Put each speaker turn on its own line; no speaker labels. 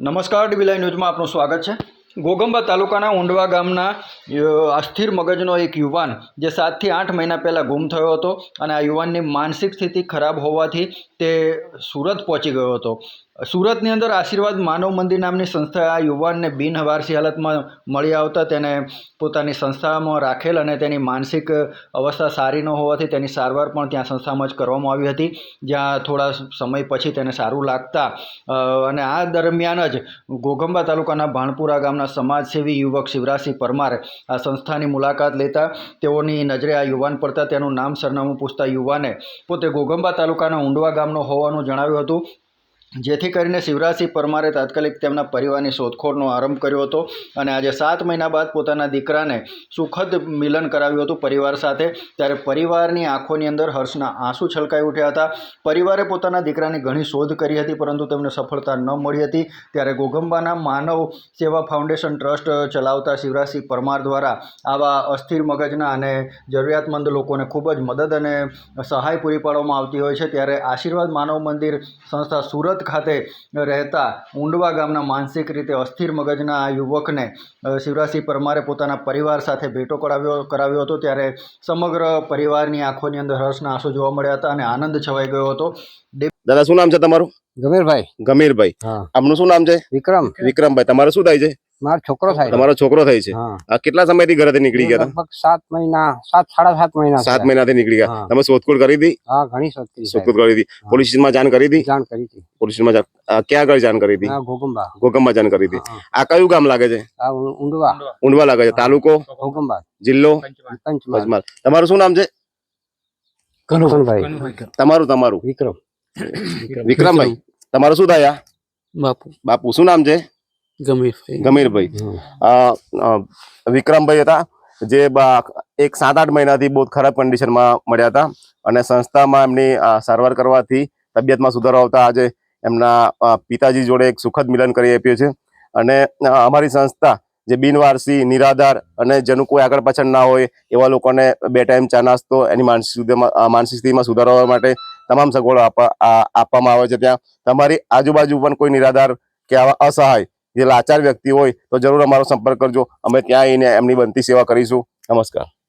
નમસ્કાર ડીવીલાઈ ન્યૂઝમાં આપનું સ્વાગત છે. ગોગંબા તાલુકાના ઊંડવા ગામના અસ્થિર મગજનો એક યુવાન જે સાતથી આઠ મહિના પહેલાં ગુમ થયો હતો અને આ યુવાનની માનસિક સ્થિતિ ખરાબ હોવાથી તે સુરત પહોંચી ગયો હતો. સુરતની અંદર આશીર્વાદ માનવ મંદિર નામની સંસ્થા આ યુવાનને બિનહવારસી હાલતમાં મળી આવતા તેને પોતાની સંસ્થામાં રાખેલ અને તેની માનસિક અવસ્થા સારી ન હોવાથી તેની સારવાર પણ ત્યાં સંસ્થામાં જ કરવામાં આવી હતી. જ્યાં થોડા સમય પછી તેને સારું લાગતા અને આ દરમિયાન જ ઘોઘંબા તાલુકાના ભાણપુરા ગામના સમાજસેવી યુવક શિવરાજસિંહ પરમાર આ સંસ્થાની મુલાકાત લેતા તેઓની નજરે આ યુવાન પડતા તેનું નામ સરનામું પૂછતા યુવાને પોતે ઘોઘંબા તાલુકાના ઊંડવા ગામનો હોવાનું જણાવ્યું હતું. જેથી કરીને શિવરાજસિંહ પરમારે તાત્કાલિક તેમના પરિવારની શોધખોળનો આરંભ કર્યો હતો અને આજે સાત મહિના બાદ પોતાના દીકરાને સુખદ મિલન કરાવ્યું હતું પરિવાર સાથે. ત્યારે પરિવારની આંખોની અંદર હર્ષના આંસુ છલકાઈ ઉઠ્યા હતા. પરિવારે પોતાના દીકરાની ઘણી શોધ કરી હતી, પરંતુ તેમને સફળતા ન મળી હતી. ત્યારે ગોગંબાના માનવ સેવા ફાઉન્ડેશન ટ્રસ્ટ ચલાવતા શિવરાજસિંહ પરમાર દ્વારા આવા અસ્થિર મગજના અને જરૂરિયાતમંદ લોકોને ખૂબ જ મદદ અને સહાય પૂરી પાડવામાં આવતી હોય છે. ત્યારે આશીર્વાદ માનવ મંદિર સંસ્થા સુરત ખાતે રહેતા ઊંડવા ગામના માનસિક રીતે અસ્થિર મગજના આ યુવકને શિવરાજસિંહ પરમારે પોતાના પરિવાર સાથે ભેટો કરાવ્યો કરાવ્યો હતો ત્યારે સમગ્ર પરિવારની આંખોની અંદર હર્ષના આંસુ જોવા મળ્યા હતા અને આનંદ છવાઈ ગયો હતો.
દાદા શું નામ છે તમારું?
ગમીરભાઈ.
ગમીરભાઈ.
હા.
આપનું શું નામ છે?
વિક્રમ.
વિક્રમભાઈ. તમારે શું થાય છે?
મારો છોકરો થાય
તમારો છોકરો થાય છે? કેટલા સમયથી ઘરેથી નીકળી ગયા
લગભગ સાત મહિના સાત સાડા સાત મહિના
સાત. મહિનાથી નીકળી ગયા. તમે શોધખોળ કરી હતી
હા ઘણી શોધખોળ
શોધખોળ કરી હતી પોલીસ સ્ટેશનમાં જાણ કરી હતી
જાણ કરી હતી.
પોલીસ સ્ટેશનમાં ક્યાં આગળ જાણ કરી હતી
હા ઘોગંબા
જાણ કરી હતી. આ કયું ગામ લાગે છે?
ઊંડવા
ઊંડવા લાગે છે. તાલુકો?
ઘોગંબા
જિલ્લો?
પંચમહાલ.
તમારું શું નામ છે?
કનુભાઈ.
તમારું તમારું.
વિક્રમ.
વિક્રમભાઈ તમારું શું થાય
બાપુ.
બાપુ શું નામ છે?
ગમીરભાઈ.
વિક્રમભાઈ હતા જે એક સાત આઠ મહિનાથી બહુ ખરાબ કન્ડિશનમાં મળ્યા હતા અને સંસ્થામાં એમની સારવાર કરવાથી તબિયતમાં સુધારો આવતા આજે એમના પિતાજી જોડે એક સુખદ મિલન કરી આપ્યું છે. અને અમારી સંસ્થા જે બિનવારસી નિરાધાર અને જેનું કોઈ આગળ પાછળ ના હોય એવા લોકોને બે ટાઈમ ચા નાસ્તો એની માનસિક માનસિક સ્થિતિમાં સુધારવા માટે તમામ સગવડો આપવા આપવામાં આવે છે ત્યાં. તમારી આજુબાજુ પણ કોઈ નિરાધાર કે આવા અસહાય જે લાચાર વ્યક્તિ હોય તો જરૂર અમારો સંપર્ક કરજો. અમે ત્યાં આવીને એમની બનતી સેવા કરીશું. નમસ્કાર.